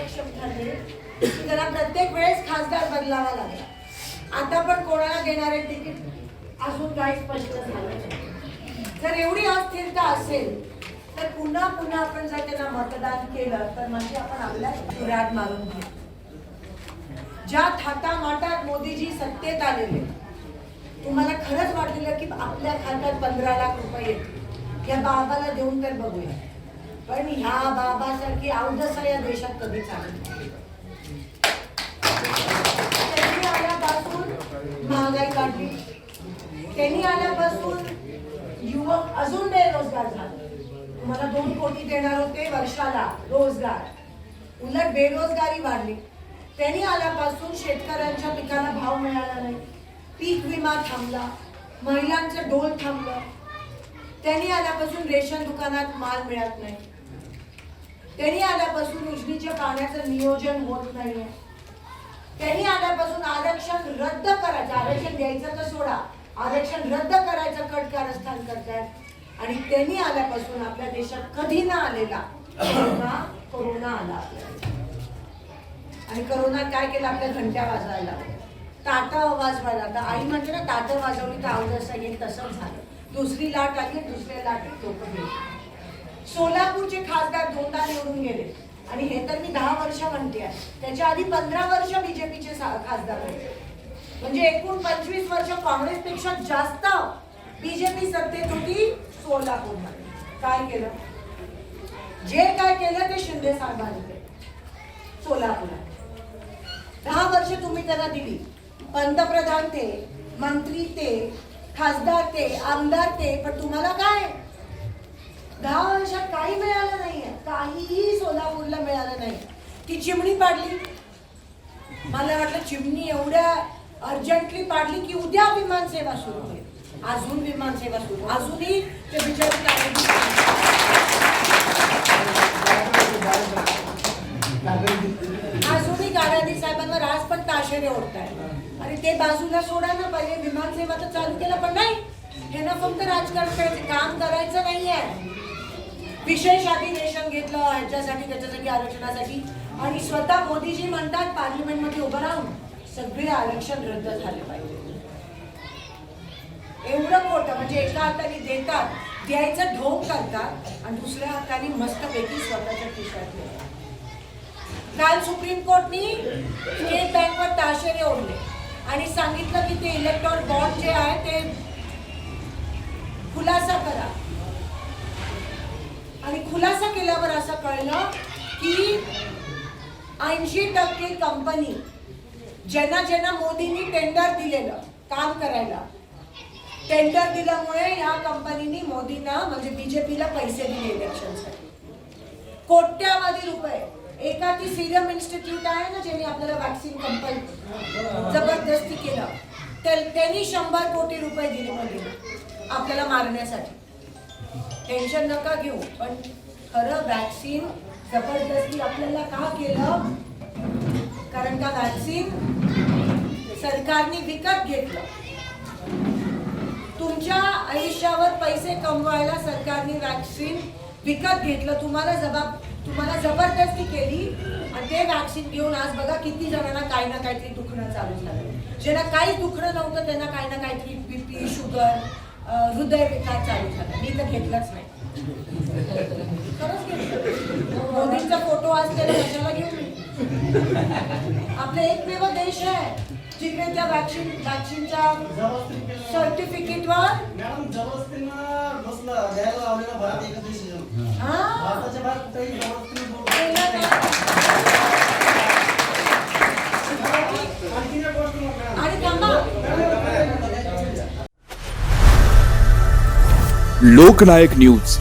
कार्यक्षम ठरले की त्याला प्रत्येक वेळेस खासदार बदलावा लागला. आता पण कोणाला देणारे तिकीट अजून काही स्पष्ट झालं जर एवढी अस्थिरता असेल तर पुन्हा पुन्हा आपण जर त्यांना मतदान केलं तर म्हणजे आपण आपल्या सुराट मारून घेऊ. ज्या थाटामाटात मोदीजी सत्तेत आलेले तुम्हाला खरंच वाटलेलं की आपल्या खात्यात पंधरा लाख रुपये येतील या बाबाला देऊन तर बघूया. पण ह्या बाबासारखी अवदसा या देशात कधीच आली त्यांनी आल्यापासून महागाई काढली. त्यांनी आल्यापासून युवक अजून बेरोजगार झाले. तुम्हाला दोन कोटी देणार होते वर्षाला रोजगार. उलट बेरोजगारी वाढली. त्यांनी आल्यापासून शेतकऱ्यांच्या पिकाला भाव मिळाला नाही. पीक विमा थांबला. महिलांचं डोल थांबलं. त्यांनी आल्यापासून रेशन दुकानात माल मिळत नाही. त्यांनी आल्यापासून उजनीच्या पाण्याचं नियोजन होत नाहीये. त्यांनी आल्यापासून आरक्षण रद्द करायचं आरक्षण द्यायचं तर सोडा. आरक्षण रद्द करायचं कट कारस्थान करतायत. आणि त्यांनी आल्यापासून आपल्या देशात कधी ना आलेला कोरोना कोरोना आला आपल्या आणि करोना काय केलं? आपल्या घंट्या वाजवायला ताटा आवाज व्हायला तर आई म्हणते ना ताटं वाजवली तर आवाज येईल तसंच झालं. दुसरी लाट आली दुसऱ्या लाटेत लोक गेली. सोलापूरचे खासदार दोनदा निवडून गेले. आणि हे तर मी दहा वर्ष म्हणते आहे. त्याच्या आधी पंधरा वर्ष बीजेपीचे खासदार होते. म्हणजे एकूण पंचवीस वर्ष काँग्रेसपेक्षा जास्त बीजेपी सत्तेत होती सोलापूरमध्ये. काय केलं? जे काय केलं ते शिंदे साहेबांनी केलं. सोलापुरात दहा वर्ष तुम्ही त्यांना दिली. पंतप्रधान ते मंत्री ते खासदार ते आमदार ते पण तुम्हाला काय? दहा वर्षात काही मिळालं नाहीये. काहीही सोलापूरला मिळालं नाही. ती चिमणी पाडली. मला वाटलं चिमणी एवढ्या अर्जंटली पाडली की उद्या विमानसेवा सुरू होईल. अजून विमानसेवा सुरू अजूनही ते बिचारे अजूनही गाडादी साहेबांवर आज पण ताशेरे ओढताय आणि ते बाजूला सोडा ना पाहिजे विमानसेवा तर चालू केलं पण नाही. हे ना फक्त राजकारण करायचं काम करायचं नाही आहे विशेष अधिवेशन घेतलं ह्याच्यासाठी त्याच्यासाठी आरक्षणासाठी. आणि स्वतः मोदीजी म्हणतात पार्लिमेंटमध्ये उभं राहून सगळे आरक्षण रद्द झाले पाहिजे. एवढं खोटं म्हणजे एका हाताने देतात द्यायचं ढोंग करतात आणि दुसऱ्या हाताने मस्तपैकी स्वतःच्या खिशात काल सुप्रीम कोर्टनी स्टेट बँकवर ताशेरे ओढले. आणि सांगितलं की ते इलेक्ट्रॉनिक बॉन्ड जे आहे ते खुलासा करा. आणि खुलासा केल्यावर असं कळलं की ऐंशी टक्के कंपनी ज्यांना ज्यांना मोदींनी टेंडर दिलेलं काम करायला टेंडर दिल्यामुळे या कंपनीनी मोदींना म्हणजे बीजेपीला पैसे दिले इलेक्शनसाठी कोट्यावधी रुपये. एका ती सिरम इन्स्टिट्यूट आहे ना ज्यांनी आपल्याला वॅक्सिन कंपनी जबरदस्ती केलं. त्यांनी शंभर कोटी रुपये दिले मोदींना आपल्याला मारण्यासाठी. टेन्शन नका घेऊ. पण खरं वॅक्सिन जबरदस्ती आपल्याला का केलं? कारण का वॅक्सिन सरकारने विकत घेतलं. तुमच्या आयुष्यावर पैसे कमवायला सरकारने वॅक्सिन विकत घेतलं. तुम्हाला जबाब तुम्हाला जबरदस्ती केली आणि ते वॅक्सिन घेऊन आज बघा किती जणांना काही ना काहीतरी दुखणं चालू झालं. ज्यांना काही दुखणं नव्हतं त्यांना काही ना काहीतरी बीपी शुगर हृदय विकार चालू झाला. मी तर घेतलंच नाही. खरंच घेतलं. मोदींचा फोटो असलेला कशाला मी आपला एकमेव देश आहे. जिकडे त्या वॅक्सिन वॅक्सिनच्या सर्टिफिकेटवर मॅडम जबरदस्तीनं लोकनायक न्यूज.